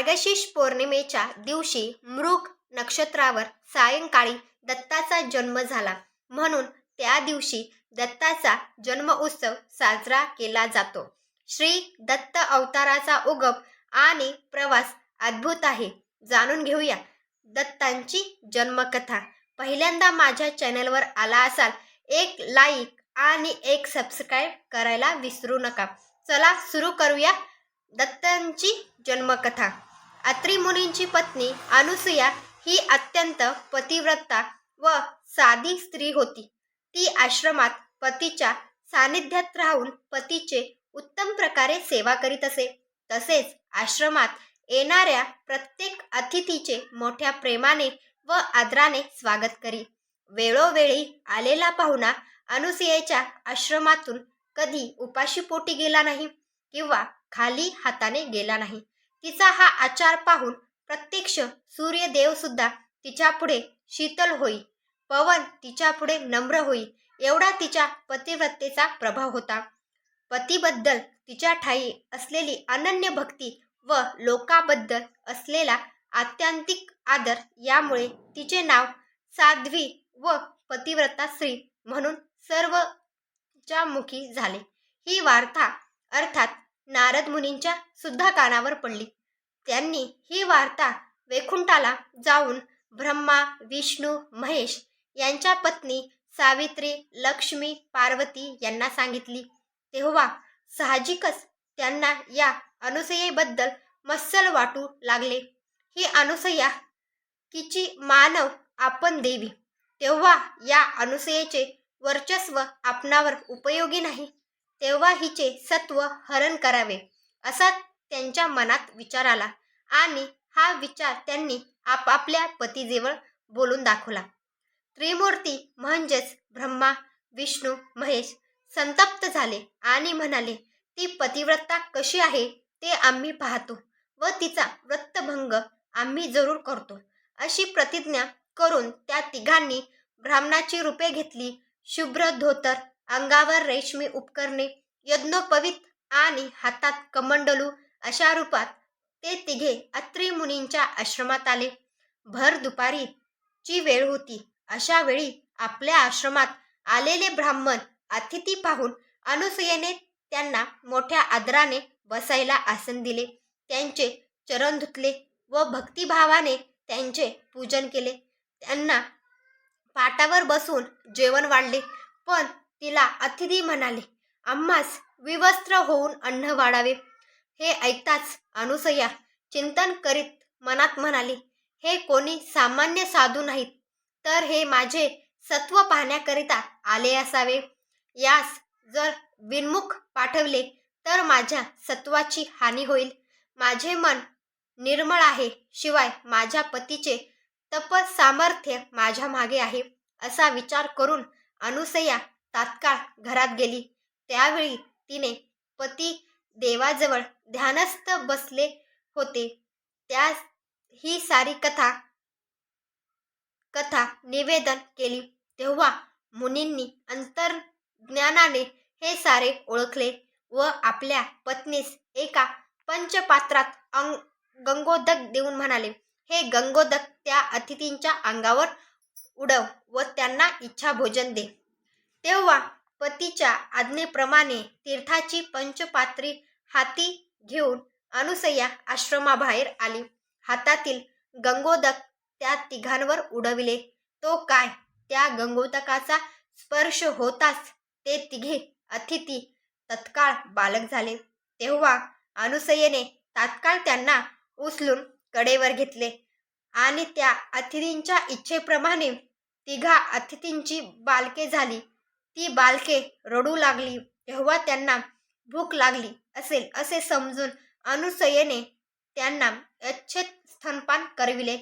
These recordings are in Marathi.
मार्गशीर्ष पौर्णिमेच्या दिवशी मृग नक्षत्रावर सायंकाळी दत्ताचा जन्म झाला. म्हणून त्या दिवशी दत्ताचा जन्म उत्सव साजरा केला जातो. श्री दत्त अवताराचा उगम आणि प्रवास अद्भुत आहे. जाणून घेऊया दत्तांची जन्मकथा. पहिल्यांदा माझ्या चॅनलवर आला असाल एक लाईक आणि एक सबस्क्राईब करायला विसरू नका. चला सुरू करूया दत्तांची जन्मकथा. अत्रिमुनींची पत्नी अनुसुया ही अत्यंत पतिव्रता व साधी स्त्री होती. ती आश्रमात पतीच्या सानिध्यात राहून पतीचे उत्तम प्रकारे सेवा करीत असे. तसेच आश्रमात येणाऱ्या प्रत्येक अतिथीचे मोठ्या प्रेमाने व आदराने स्वागत करी. वेळोवेळी आलेला पाहुणा अनुसुयेच्या आश्रमातून कधी उपाशी पोटी गेला नाही किंवा खाली हाताने गेला नाही. तिचा हा आचार पाहून प्रत्यक्ष सूर्यदेव सुद्धा तिच्या पुढे शीतल होई. पवन तिच्या पुढे नम्र होई. एवढा तिच्या पतिव्रतेचा प्रभाव होता. पतीबद्दल तिच्या ठाई असलेली अनन्य भक्ती व लोकाबद्दल असलेला आत्यांतिक आदर यामुळे तिचे नाव साध्वी व पतिव्रता श्री म्हणून सर्वच्या मुखी झाले. ही वार्ता अर्थात नारद मुनींच्या सुद्धा कानावर पडली. त्यांनी ही वार्ता वैकुंठाला जाऊन ब्रह्मा विष्णू महेश यांच्या पत्नी सावित्री लक्ष्मी पार्वती यांना सांगितली. तेव्हा साहजिकच त्यांना या अनुसयेबद्दल मस्सल वाटू लागले. ही अनुसया किची मानव आपण देवी. तेव्हा या अनुसयेचे वर्चस्व आपणावर उपयोगी नाही. तेव्हा हिचे सत्व हरण करावे असा त्यांच्या मनात विचार आला आणि हा विचार त्यांनी आपापल्या पतीजवळ बोलून दाखवला. त्रिमूर्ती म्हणजेच ब्रह्मा विष्णू महेश संतप्त झाले आणि म्हणाले ती पतिव्रता कशी आहे ते आम्ही पाहतो व तिचा व्रतभंग आम्ही जरूर करतो. अशी प्रतिज्ञा करून त्या तिघांनी ब्राह्मणाची रूपे घेतली शुभ्र धोतर अंगावर रेशमी उपकरणे यज्ञोपवित आणि हातात कमंडलू अशा रूपात ते तिघे अत्री मुनींच्या आश्रमात आले. भर दुपारी ची वेळ होती. अशा वेळी आपल्या आश्रमात आलेले ब्राह्मण अतिथी पाहून अनुसयेने त्यांना मोठ्या आदराने बसायला आसन दिले. त्यांचे चरण धुतले व भक्तिभावाने त्यांचे पूजन केले. त्यांना पाटावर बसून जेवण वाढले. पण तिला अतिथी म्हणाले आम्हास विवस्त्र होऊन अन्न वाढावे. हे ऐकताच अनुसया चिंतन करीत मनात म्हणाली हे कोणी सामान्य साधू नाहीत तर हे माझे सत्व पाहण्याकरिता आले असावे. यास जर विनमुख पाठवले तर माझ्या सत्वाची हानी होईल. माझे मन निर्मळ आहे शिवाय माझ्या पतीचे तप सामर्थ्य माझ्या मागे आहे. असा विचार करून अनुसया तात्काळ घरात गेली. त्यावेळी तिने पती देवाजवळ ध्यानस्थ बसले होते. त्या ही सारी कथा कथा निवेदन केली. तेव्हा मुनींनी अंतर्ज्ञानाने हे सारे ओळखले व आपल्या पत्नीस एका पंचपात्रात अंग गंगोदक देऊन म्हणाले हे गंगोदक त्या अतिथींच्या अंगावर उडव व त्यांना इच्छा भोजन दे. तेव्हा पतीच्या आज्ञेप्रमाणे तीर्थाची पंचपात्री हाती घेऊन अनुसया आश्रमाबाहेर आली. हातातील गंगोदक त्या तिघांवर उडविले. तो काय? त्या गंगोदकाचा स्पर्श होताच ते तिघे अतिथी तत्काळ बालक झाले. तेव्हा अनुसयेने तात्काळ त्यांना उचलून कडेवर घेतले आणि त्या अतिथींच्या इच्छेप्रमाणे तिघा अतिथींची बालके झाली. ती बालके रडू लागली. तेव्हा त्यांना भूक लागली असेल असे समजून अनुसयेने त्यांना अच्छेद स्तनपान करविले.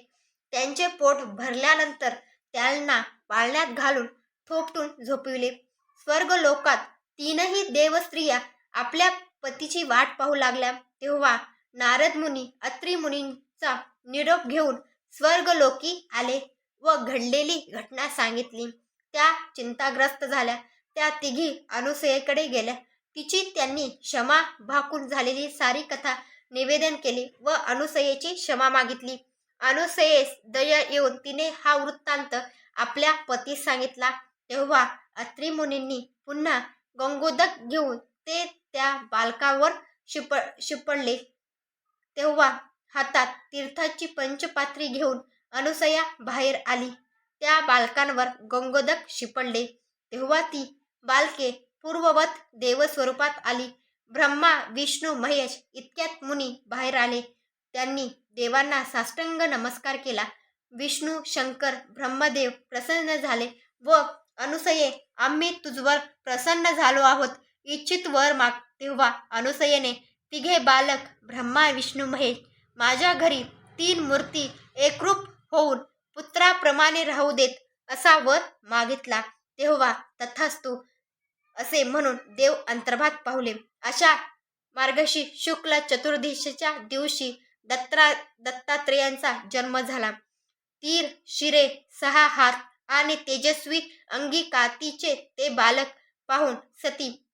त्यांचे पोट भरल्यानंतर त्यांना पाळण्यात घालून थोपटून झोपविले. स्वर्ग लोकात तीनही देवस्त्रिया आपल्या पतीची वाट पाहू लागल्या. तेव्हा नारद मुनी अत्री मुनींचा निरोप घेऊन स्वर्गलोकी आले व घडलेली घटना सांगितली. त्या चिंताग्रस्त झाल्या. त्या तिघी अनुसयेकडे गेल्या. तिची त्यांनी क्षमा भाकून झालेली सारी कथा निवेदन केले व अनुसयेची क्षमा मागितली. अनुसयेस दया येऊन तिने हा वृत्तांत आपल्या पतीस सांगितला. तेव्हा अत्रिमुनींनी पुन्हा गंगोदक घेऊन ते त्या बालकावर शिप शिपडले. तेव्हा हातात तीर्थाची पंचपात्री घेऊन अनुसया बाहेर आली. त्या बालकांवर गंगोदक शिपडले. तेव्हा ती बालके पूर्ववत देवस्वरूपात आली. ब्रह्मा विष्णू महेश इतक्यात मुनी बाहेर आले. त्यांनी देवांना साष्टांग नमस्कार केला. विष्णू शंकर ब्रह्मदेव प्रसन्न झाले व अनुसये आम्ही तुझवर प्रसन्न झालो आहोत. इच्छित वर माग. तेव्हा अनुसयेने तिघे बालक ब्रह्मा विष्णू महेश माझ्या घरी तीन मूर्ती एकरूप होऊन पुत्राप्रमाणे राहू देत असा वर मागितला. तेव्हा तथास्तु असे म्हणून देव अंतर्भात पाहुले. अशा मार्गशी शुक्ल चतुर्दशीच्या दिवशी दत्ता दत्तात्रेयांचा जन्म झाला. तीर शिरे सहा हात आणि तेजस्वी अंगिकातीचे ते बालक पाहून सती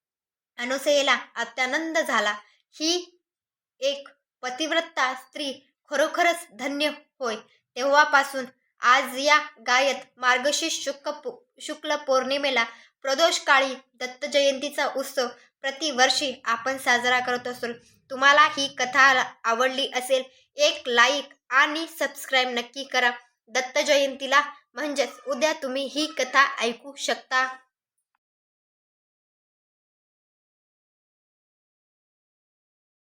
अनुसयेला अत्यानंद झाला. ही एक पतिव्रता स्त्री खरोखरच धन्य होय. तेव्हापासून आज या गायत मार्गशीर्ष शुक्ल शुक्ल पौर्णिमेला प्रदोषकाळी दत्त जयंतीचा उत्सव प्रतिवर्षी आपण साजरा करत असतो तुम्हाला ही कथा आवडली असेल एक लाईक आणि सबस्क्राईब नक्की करा. दत्त जयंतीला म्हणजेच उद्या तुम्ही ही कथा ऐकू शकता.